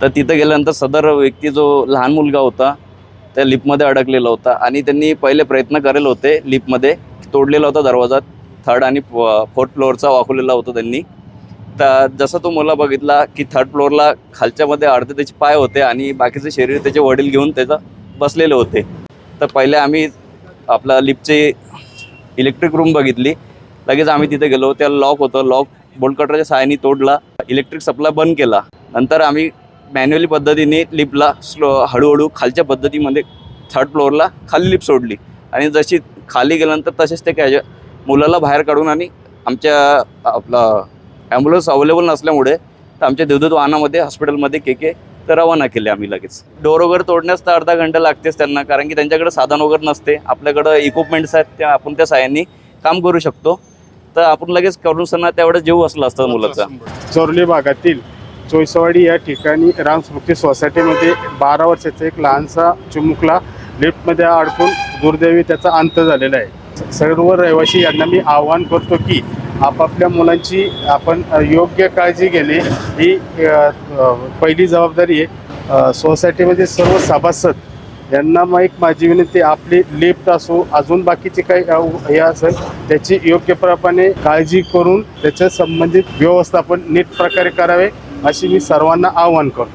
तर तिथं गेल्यानंतर सदर व्यक्ती जो लहान मुलगा होता त्या लिफ्टमध्ये अडकलेला होता आणि त्यांनी पहिले प्रयत्न करेल होते लिफ्टमध्ये. तोडलेला होता दरवाजा थर्ड आणि फोर्थ फ्लोअरचा वाकवलेला होता त्यांनी. तर जसं तो मला बघितला की थर्ड फ्लोअरला खालच्यामध्ये अर्धे त्याचे पाय होते आणि बाकीचे शरीर त्याचे वडील घेऊन त्याचा बसलेले होते. तर पहिले आम्ही आपला लिफ्टचे इलेक्ट्रिक रूम बघितली. लगेच आम्ही तिथे गेलो त्याला लॉक होतं. लॉक बोलकटराच्या कटरच्या सहाय्याने तोडला. इलेक्ट्रिक सप्लाय बंद केला. नंतर आम्ही मॅन्युअली पद्धतीने लिफ्टला स्लो हळूहळू खालच्या पद्धतीमध्ये थर्ड फ्लोअरला खाली लिफ्ट सोडली. आणि जशी खाली गेल्यानंतर तसेच ते कॅज मुलाला बाहेर काढून आणि आमच्या आपला ॲम्ब्युलन्स अवेलेबल नसल्यामुळे तर आमच्या देवदूत वाहनामध्ये हॉस्पिटलमध्ये के के तर रवाना केले आम्ही लगेच. डोर वगैरे तोडण्यास तर अर्धा घंटा लागतेच त्यांना कारण की त्यांच्याकडे साधन वगैरे नसते. आपल्याकडं इक्विपमेंट्स आहेत त्या आपण त्या साह्याने काम करू शकतो. तर आपण लगेच करून सणा तेवढं जीव असला असतं मुलाचा. चोरली भागातील चोईसवाडी या ठिकाणी रामस्मृती सोसायटीमध्ये बारा वर्षाचा एक लहानसा चिमुकला लिफ्टमध्ये अडकून दुर्दैवी त्याचा अंत झालेला आहे. सर्व रहिवासी यांना मी आवाहन करतो की आपापल्या मुलांची आपण योग्य काळजी घेणे ही पहिली जबाबदारी आहे. सोसायटीमध्ये सर्व सभासद यांना मग एक माझी विनंती आपली लिफ्ट असो अजून बाकीचे काही हे असेल त्याची योग्य प्रमाणे काळजी करून त्याच्या संबंधित व्यवस्थापन नीट प्रकारे करावे. अशी मी सर्वांना आवाहन करतो.